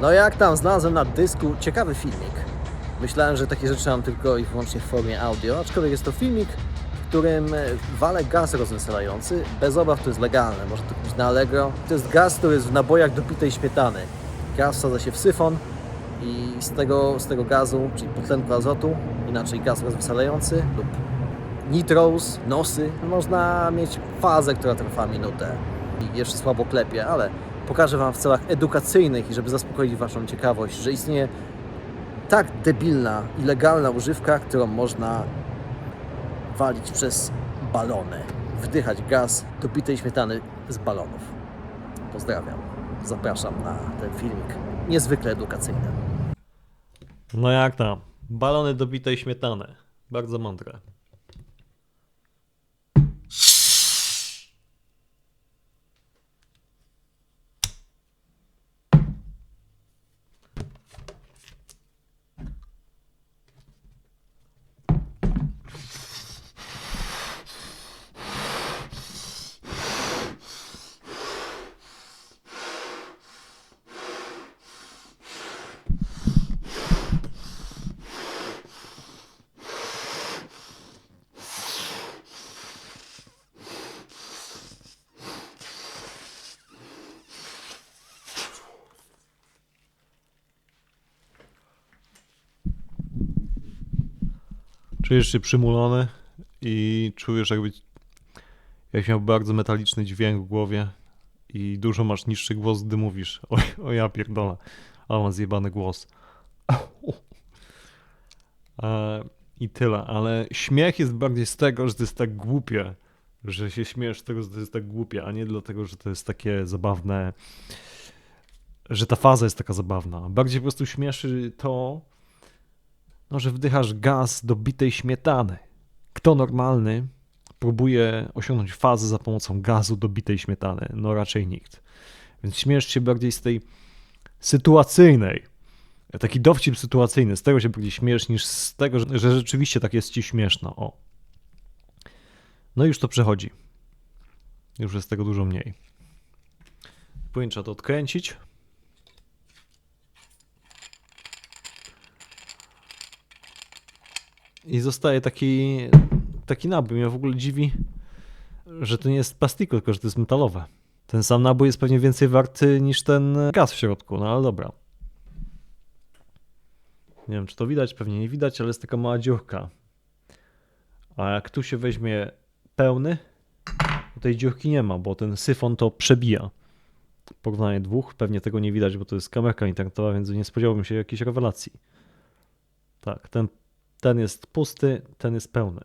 No jak tam, znalazłem na dysku ciekawy filmik. Myślałem, że takie rzeczy mam tylko i wyłącznie w formie audio, aczkolwiek jest to filmik, w którym e, walę gaz rozweselający. Bez obaw to jest legalne, można to kupić na Allegro. To jest gaz, który jest w nabojach do pitej śmietany. Gaz wsadza się w syfon i z tego, z tego gazu, czyli dwutlenku azotu, inaczej gaz rozweselający lub nitros, nosy, można mieć fazę, która trwa minutę i jeszcze słabo klepie, ale pokażę Wam w celach edukacyjnych i żeby zaspokoić Waszą ciekawość, że istnieje tak debilna i legalna używka, którą można walić przez balony, wdychać gaz do bitej śmietany z balonów. Pozdrawiam. Zapraszam na ten filmik niezwykle edukacyjny. No jak tam? Balony do bitej śmietany. Bardzo mądre. Czujesz się przymulony i czujesz jakby jak miał bardzo metaliczny dźwięk w głowie i dużo masz niższy głos, gdy mówisz. O, o ja pierdolę, ale mam zjebany głos. E, I tyle, ale śmiech jest bardziej z tego, że to jest tak głupie, że się śmiesz z tego, że to jest tak głupie, a nie dlatego, że to jest takie zabawne, że ta faza jest taka zabawna. Bardziej po prostu śmieszy to, no, że wdychasz gaz do bitej śmietany. Kto normalny próbuje osiągnąć fazę za pomocą gazu do bitej śmietany? No raczej nikt. Więc śmiesz się bardziej z tej sytuacyjnej. Taki dowcip sytuacyjny, z tego się bardziej śmiesz niż z tego, że, że rzeczywiście tak jest ci śmieszno. O. No i już to przechodzi. Już jest tego dużo mniej. Powinien trzeba to odkręcić. I zostaje taki, taki nabój. Mnie w ogóle dziwi, że to nie jest plastiku, tylko że to jest metalowe. Ten sam nabój jest pewnie więcej warty niż ten gaz w środku, no ale dobra. Nie wiem, czy to widać, pewnie nie widać, ale jest taka mała dziurka. A jak tu się weźmie pełny, to tej dziurki nie ma, bo ten syfon to przebija. Porównanie dwóch, pewnie tego nie widać, bo to jest kamerka internetowa, więc nie spodziewałbym się jakiejś rewelacji. Tak, ten ten jest pusty, ten jest pełny.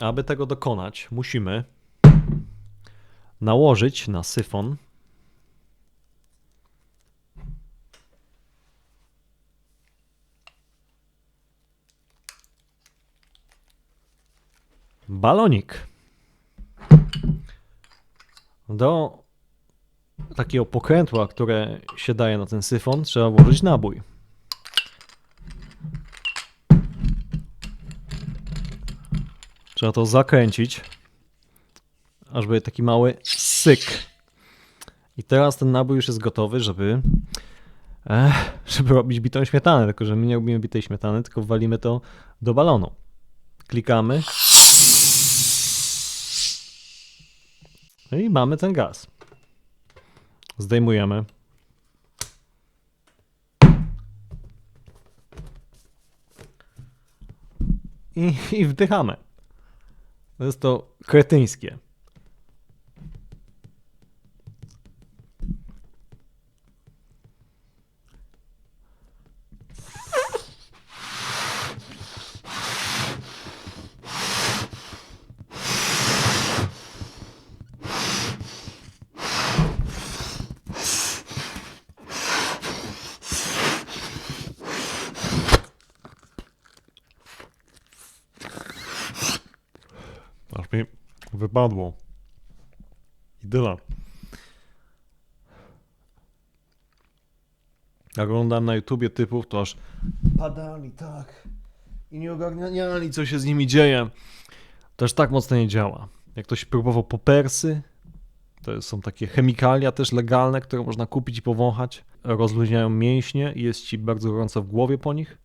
Aby tego dokonać, musimy nałożyć na syfon balonik. Do takiego pokrętła, które się daje na ten syfon, trzeba włożyć nabój. Trzeba to zakręcić, aż będzie taki mały syk. I teraz ten nabój już jest gotowy, żeby, e, żeby robić bitą śmietanę. Tylko, że my nie robimy bitej śmietany, tylko walimy to do balonu. Klikamy. No i mamy ten gaz. Zdejmujemy. I, I wdychamy. Jest to kretyńskie. Aż mi wypadło. I tyle. Jak oglądałem na YouTubie typów, to aż padali tak i nie ogarniali, co się z nimi dzieje. To aż tak mocno nie działa. Jak ktoś próbował po persy, To są takie chemikalia też legalne, które można kupić i powąchać. Rozluźniają mięśnie i jest ci bardzo gorąco w głowie po nich.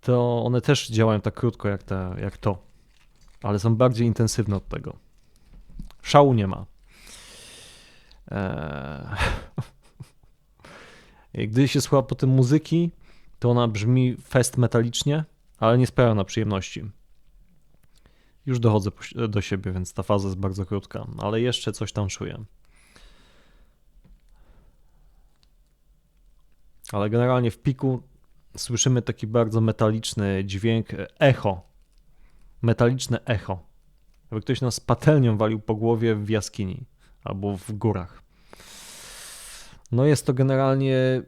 To one też działają tak krótko jak, te, jak to, ale są bardziej intensywne od tego. Szału nie ma. Eee... Gdy się słucha potem muzyki, to ona brzmi fest metalicznie, ale nie sprawia na przyjemności. Już dochodzę po- do siebie, więc ta faza jest bardzo krótka, ale jeszcze coś tam czuję. Ale generalnie w piku słyszymy taki bardzo metaliczny dźwięk e, echo. Metaliczne echo. Jakby ktoś nas patelnią walił po głowie w jaskini albo w górach. No jest to generalnie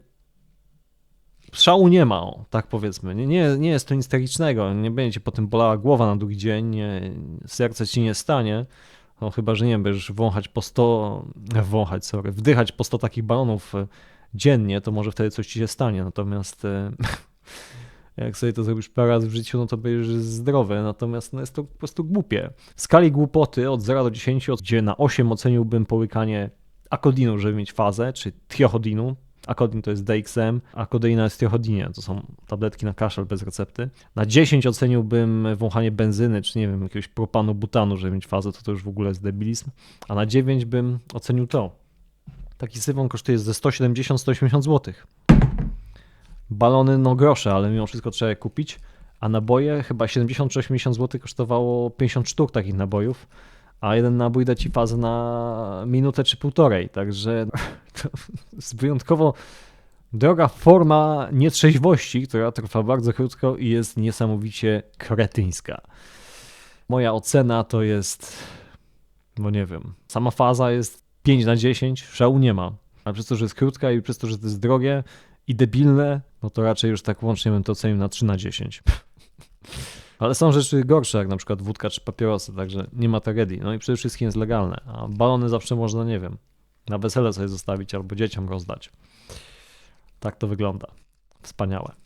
szału nie ma, o, tak powiedzmy. Nie, nie, nie jest to nic tragicznego, nie będzie ci potem bolała głowa na drugi dzień, nie, serce ci nie stanie, no chyba, że nie będziesz wąchać po 100, e, wąchać, sorry, wdychać po 100 takich balonów e, dziennie, to może wtedy coś ci się stanie, natomiast e, jak sobie to zrobisz parę razy w życiu, no to będziesz zdrowy, natomiast no jest to po prostu głupie. W skali głupoty od 0 do 10, gdzie na 8 oceniłbym połykanie akodinu, żeby mieć fazę, czy triochodinu, Akodin to jest DXM, a kodeina jest tiochodinie. To są tabletki na kaszel bez recepty. Na 10 oceniłbym wąchanie benzyny, czy nie wiem, jakiegoś propanu, butanu, żeby mieć fazę, to to już w ogóle jest debilizm. A na 9 bym ocenił to. Taki sywon kosztuje ze 170-180 zł. Balony no grosze, ale mimo wszystko trzeba je kupić. A naboje chyba 70-80 zł kosztowało 50 sztuk takich nabojów a jeden nabój da ci fazę na minutę czy półtorej, także to jest wyjątkowo droga forma nietrzeźwości, która trwa bardzo krótko i jest niesamowicie kretyńska. Moja ocena to jest, no nie wiem, sama faza jest 5 na 10, szału nie ma, ale przez to, że jest krótka i przez to, że to jest drogie i debilne, no to raczej już tak łącznie bym to ocenił na 3 na 10. Ale są rzeczy gorsze, jak na przykład wódka czy papierosy, także nie ma tragedii. No i przede wszystkim jest legalne. A balony zawsze można, nie wiem, na wesele sobie zostawić albo dzieciom rozdać. Tak to wygląda. Wspaniałe.